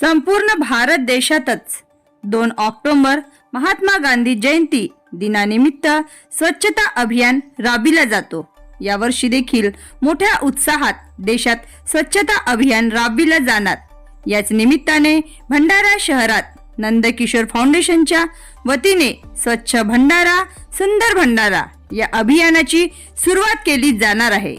संपूर्ण भारत देशातच. दोन ऑक्टोबर महात्मा गांधी जयंती दिनानिमित्त स्वच्छता अभियान राबविला जातो. यावर्षी देखील मोठ्या उत्साहात देशात स्वच्छता अभियान राबविलं जाणार. याच निमित्ताने भंडारा शहरात नंदकिशोर फाउंडेशनच्या वतीने स्वच्छ भंडारा सुंदर भंडारा या अभियानाची सुरुवात केली जाणार आहे.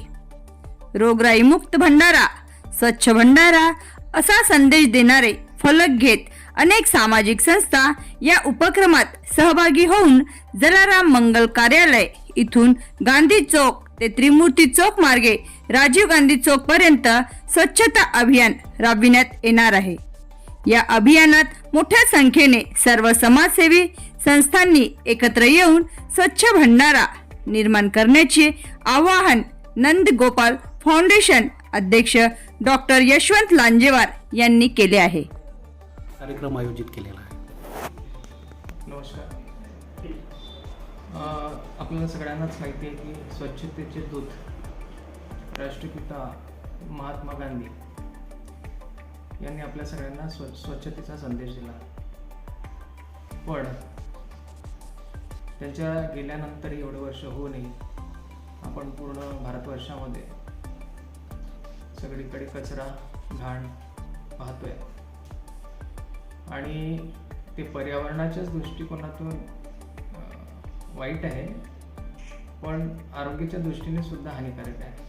रोगराई मुक्त भंडारा स्वच्छ भंडारा असा संदेश देणारे फलक घेत अनेक सामाजिक संस्था या उपक्रमात सहभागी होऊन जलाराम मंगल कार्यालय इथून गांधी चौक ते त्रिमूर्ती चौक मार्गे राजीव गांधी चौक पर्यंत स्वच्छता अभियान राबविण्यात येणार आहे. या अभियानात मोठ्या संख्येने सर्व समाजसेवी संस्थांनी एकत्र येऊन स्वच्छ भंडारा निर्माण करण्याचे आवाहन नंद गोपाल फाउंडेशन अध्यक्ष डॉक्टर यशवंत लांजेवार यांनी केले आहे. कार्यक्रम आयोजित केलेला आहे. नमस्कार. आपल्याला सगळ्यांनाच माहिती आहे की स्वच्छतेचे दूत राष्ट्रपिता महात्मा गांधी यांनी आपल्या सगळ्यांना स्व स्वच्छतेचा संदेश दिला. पण त्यांच्या गेल्यानंतर एवढे वर्ष होऊनही आपण पूर्ण भारतवर्षामध्ये सगळीकडे कचरा घाण पाहतोय आणि ते पर्यावरणाच्याच दृष्टिकोनातून वाईट आहे पण आरोग्याच्या दृष्टीने सुद्धा हानिकारक आहे.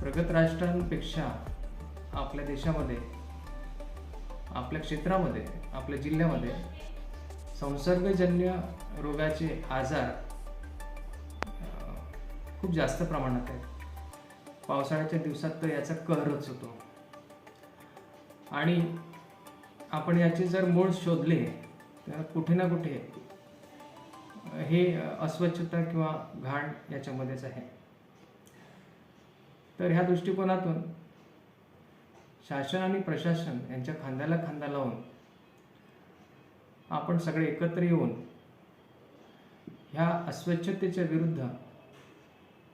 प्रगत राष्ट्रांपेक्षा आपल्या देशामध्ये आपल्या क्षेत्रामध्ये आपल्या जिल्ह्यामध्ये संसर्गजन्य रोगाचे आजार खूप जास्त प्रमाणात आहेत. पावसाळ्याच्या दिवसात तर याचा कहरच होतो. आणि आपण याचे जर मूळ शोधले तर कुठे ना कुठे हे अस्वच्छता किंवा घाण याच्यामध्येच आहे. तर ह्या दृष्टिकोनातून शासन आणि प्रशासन यांच्या खांद्याला खांदा लावून आपण सगळे एकत्र येऊन ह्या अस्वच्छतेच्या विरुद्ध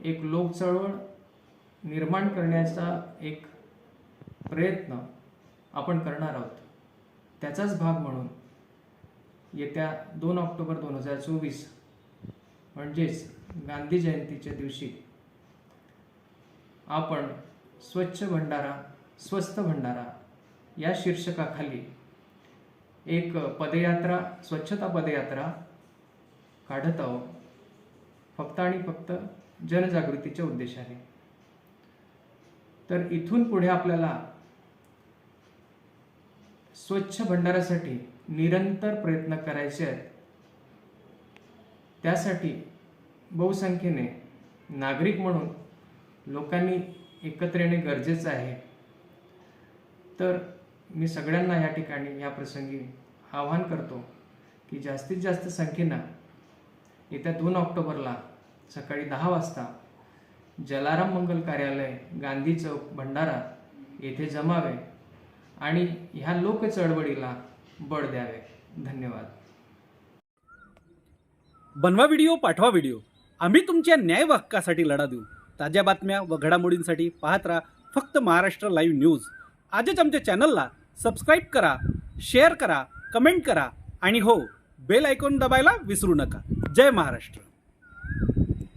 एक लोक चळवळ निर्माण करण्याचा एक प्रयत्न आपण करणार आहोत. त्याचाच भाग म्हणून येत्या दोन ऑक्टोबर दोन हजार चोवीस म्हणजेच गांधी जयंतीच्या दिवशी आपण स्वच्छ भंडारा स्वस्त भंडारा या शीर्षकाखाली एक पदयात्रा स्वच्छता पदयात्रा काढत आहोत. फक्त आणि फक्त जनजागृतीच्या उद्देशाने. तर इथून पुढे आपल्याला स्वच्छ भंडारासाठी निरंतर प्रयत्न करायचे आहेत. त्यासाठी बहुसंख्येने नागरिक म्हणून लोकांनी एकत्र येणे गरजेचं आहे. तर मी सगळ्यांना या ठिकाणी या प्रसंगी आवाहन करतो की जास्तीत जास्त संख्येनं येत्या दोन ऑक्टोबरला सकाळी दहा वाजता जलाराम मंगल कार्यालय गांधी चौक भंडारा येथे जमावे आणि ह्या लोक चळवळीला बळ द्यावे. धन्यवाद. बनवा व्हिडिओ पाठवा व्हिडिओ. आम्ही तुमच्या न्याय हक्कासाठी लढा देऊ. ताज्या बातम्या व घडामोडींसाठी पाहत राहा फक्त महाराष्ट्र लाईव्ह न्यूज. आजच आमच्या चॅनलला सबस्क्राईब करा शेअर करा कमेंट करा आणि हो बेल आयकॉन दबायला विसरू नका. जय महाराष्ट्र.